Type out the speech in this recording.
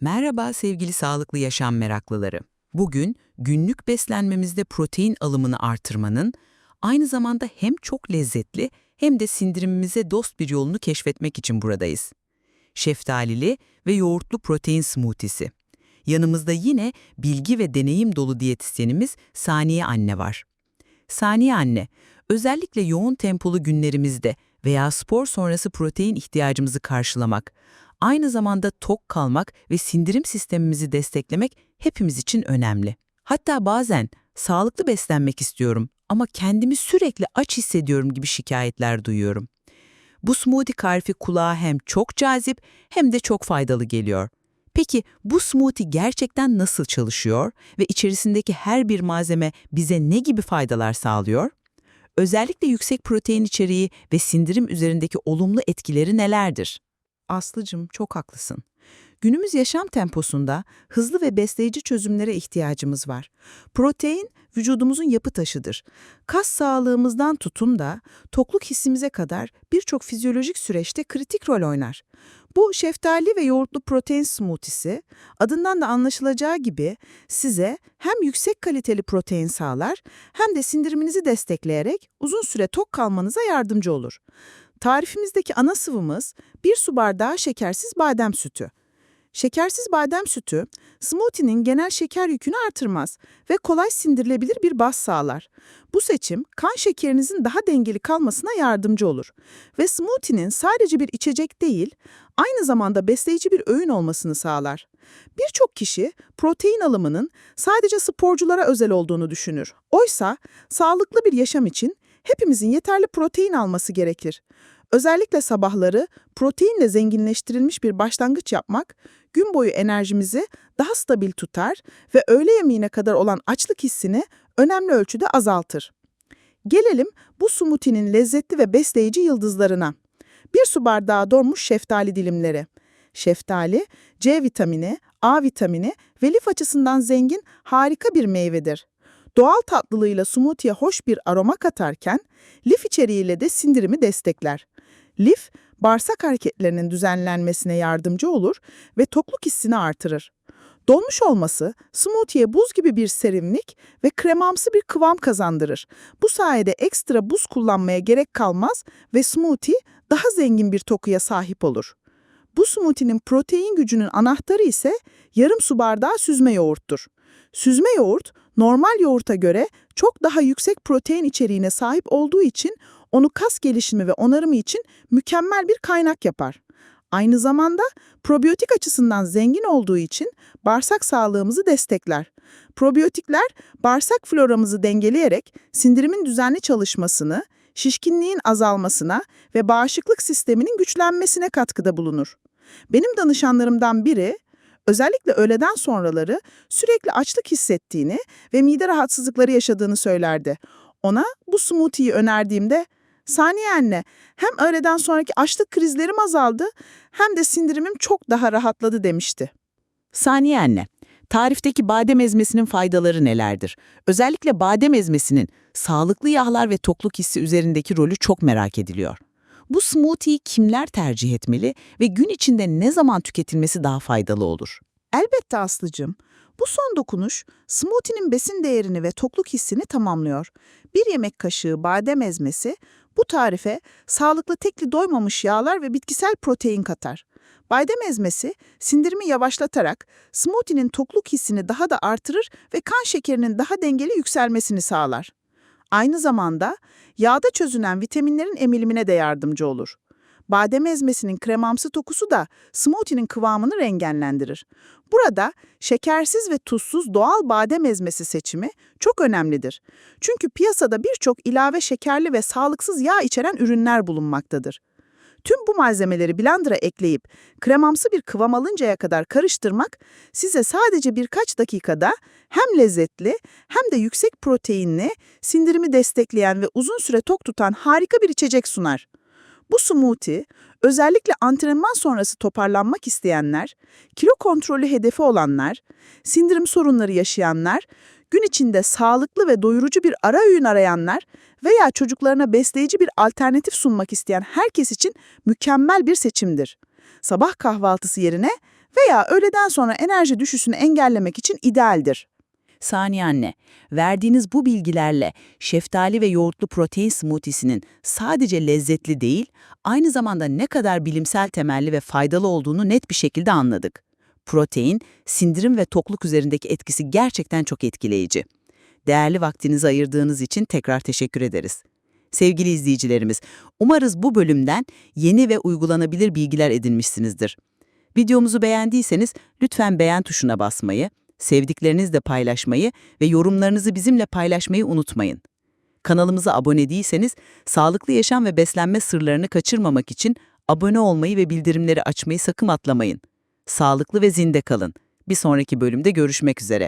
Merhaba sevgili sağlıklı yaşam meraklıları. Bugün günlük beslenmemizde protein alımını artırmanın aynı zamanda hem çok lezzetli hem de sindirimimize dost bir yolunu keşfetmek için buradayız. Şeftalili ve yoğurtlu protein smoothie'si. Yanımızda yine bilgi ve deneyim dolu diyetisyenimiz Saniye Anne var. Saniye Anne, özellikle yoğun tempolu günlerimizde veya spor sonrası protein ihtiyacımızı karşılamak, aynı zamanda tok kalmak ve sindirim sistemimizi desteklemek hepimiz için önemli. Hatta bazen sağlıklı beslenmek istiyorum ama kendimi sürekli aç hissediyorum gibi şikayetler duyuyorum. Bu smoothie tarifi kulağa hem çok cazip hem de çok faydalı geliyor. Peki bu smoothie gerçekten nasıl çalışıyor ve içerisindeki her bir malzeme bize ne gibi faydalar sağlıyor? Özellikle yüksek protein içeriği ve sindirim üzerindeki olumlu etkileri nelerdir? Aslıcım çok haklısın. Günümüz yaşam temposunda hızlı ve besleyici çözümlere ihtiyacımız var. Protein vücudumuzun yapı taşıdır. Kas sağlığımızdan tutun da tokluk hissimize kadar birçok fizyolojik süreçte kritik rol oynar. Bu şeftali ve yoğurtlu protein smoothie'si adından da anlaşılacağı gibi size hem yüksek kaliteli protein sağlar hem de sindiriminizi destekleyerek uzun süre tok kalmanıza yardımcı olur. Tarifimizdeki ana sıvımız bir su bardağı şekersiz badem sütü. Şekersiz badem sütü, smoothie'nin genel şeker yükünü artırmaz ve kolay sindirilebilir bir baz sağlar. Bu seçim, kan şekerinizin daha dengeli kalmasına yardımcı olur. Ve smoothie'nin sadece bir içecek değil, aynı zamanda besleyici bir öğün olmasını sağlar. Birçok kişi protein alımının sadece sporculara özel olduğunu düşünür. Oysa sağlıklı bir yaşam için hepimizin yeterli protein alması gerekir. Özellikle sabahları proteinle zenginleştirilmiş bir başlangıç yapmak, gün boyu enerjimizi daha stabil tutar ve öğle yemeğine kadar olan açlık hissini önemli ölçüde azaltır. Gelelim bu smoothie'nin lezzetli ve besleyici yıldızlarına. Bir su bardağı donmuş şeftali dilimleri. Şeftali, C vitamini, A vitamini ve lif açısından zengin harika bir meyvedir. Doğal tatlılığıyla smoothie'ye hoş bir aroma katarken, lif içeriğiyle de sindirimi destekler. Lif, bağırsak hareketlerinin düzenlenmesine yardımcı olur ve tokluk hissini artırır. Donmuş olması, smoothie'ye buz gibi bir serinlik ve kremamsı bir kıvam kazandırır. Bu sayede ekstra buz kullanmaya gerek kalmaz ve smoothie daha zengin bir dokuya sahip olur. Bu smoothie'nin protein gücünün anahtarı ise yarım su bardağı süzme yoğurttur. Süzme yoğurt, normal yoğurta göre çok daha yüksek protein içeriğine sahip olduğu için onu kas gelişimi ve onarımı için mükemmel bir kaynak yapar. Aynı zamanda probiyotik açısından zengin olduğu için bağırsak sağlığımızı destekler. Probiyotikler bağırsak floramızı dengeleyerek sindirimin düzenli çalışmasını, şişkinliğin azalmasına ve bağışıklık sisteminin güçlenmesine katkıda bulunur. Benim danışanlarımdan biri özellikle öğleden sonraları sürekli açlık hissettiğini ve mide rahatsızlıkları yaşadığını söylerdi. Ona bu smoothie'yi önerdiğimde Saniye anne, hem öğleden sonraki açlık krizlerim azaldı hem de sindirimim çok daha rahatladı demişti. Saniye anne, tarifteki badem ezmesinin faydaları nelerdir? Özellikle badem ezmesinin sağlıklı yağlar ve tokluk hissi üzerindeki rolü çok merak ediliyor. Bu smoothie'yi kimler tercih etmeli ve gün içinde ne zaman tüketilmesi daha faydalı olur? Elbette Aslı'cığım. Bu son dokunuş smoothie'nin besin değerini ve tokluk hissini tamamlıyor. Bir yemek kaşığı badem ezmesi bu tarife sağlıklı tekli doymamış yağlar ve bitkisel protein katar. Badem ezmesi sindirimi yavaşlatarak smoothie'nin tokluk hissini daha da artırır ve kan şekerinin daha dengeli yükselmesini sağlar. Aynı zamanda yağda çözünen vitaminlerin emilimine de yardımcı olur. Badem ezmesinin kremamsı dokusu da smoothie'nin kıvamını rengenlendirir. Burada şekersiz ve tuzsuz doğal badem ezmesi seçimi çok önemlidir. Çünkü piyasada birçok ilave şekerli ve sağlıksız yağ içeren ürünler bulunmaktadır. Tüm bu malzemeleri blender'a ekleyip kremamsı bir kıvam alıncaya kadar karıştırmak size sadece birkaç dakikada hem lezzetli hem de yüksek proteinli, sindirimi destekleyen ve uzun süre tok tutan harika bir içecek sunar. Bu smoothie özellikle antrenman sonrası toparlanmak isteyenler, kilo kontrolü hedefi olanlar, sindirim sorunları yaşayanlar, gün içinde sağlıklı ve doyurucu bir ara öğün arayanlar veya çocuklarına besleyici bir alternatif sunmak isteyen herkes için mükemmel bir seçimdir. Sabah kahvaltısı yerine veya öğleden sonra enerji düşüşünü engellemek için idealdir. Saniye anne, verdiğiniz bu bilgilerle şeftali ve yoğurtlu protein smoothiesinin sadece lezzetli değil, aynı zamanda ne kadar bilimsel temelli ve faydalı olduğunu net bir şekilde anladık. Protein, sindirim ve tokluk üzerindeki etkisi gerçekten çok etkileyici. Değerli vaktinizi ayırdığınız için tekrar teşekkür ederiz. Sevgili izleyicilerimiz, umarız bu bölümden yeni ve uygulanabilir bilgiler edinmişsinizdir. Videomuzu beğendiyseniz lütfen beğen tuşuna basmayı, sevdiklerinizle paylaşmayı ve yorumlarınızı bizimle paylaşmayı unutmayın. Kanalımıza abone değilseniz, sağlıklı yaşam ve beslenme sırlarını kaçırmamak için abone olmayı ve bildirimleri açmayı sakın atlamayın. Sağlıklı ve zinde kalın. Bir sonraki bölümde görüşmek üzere.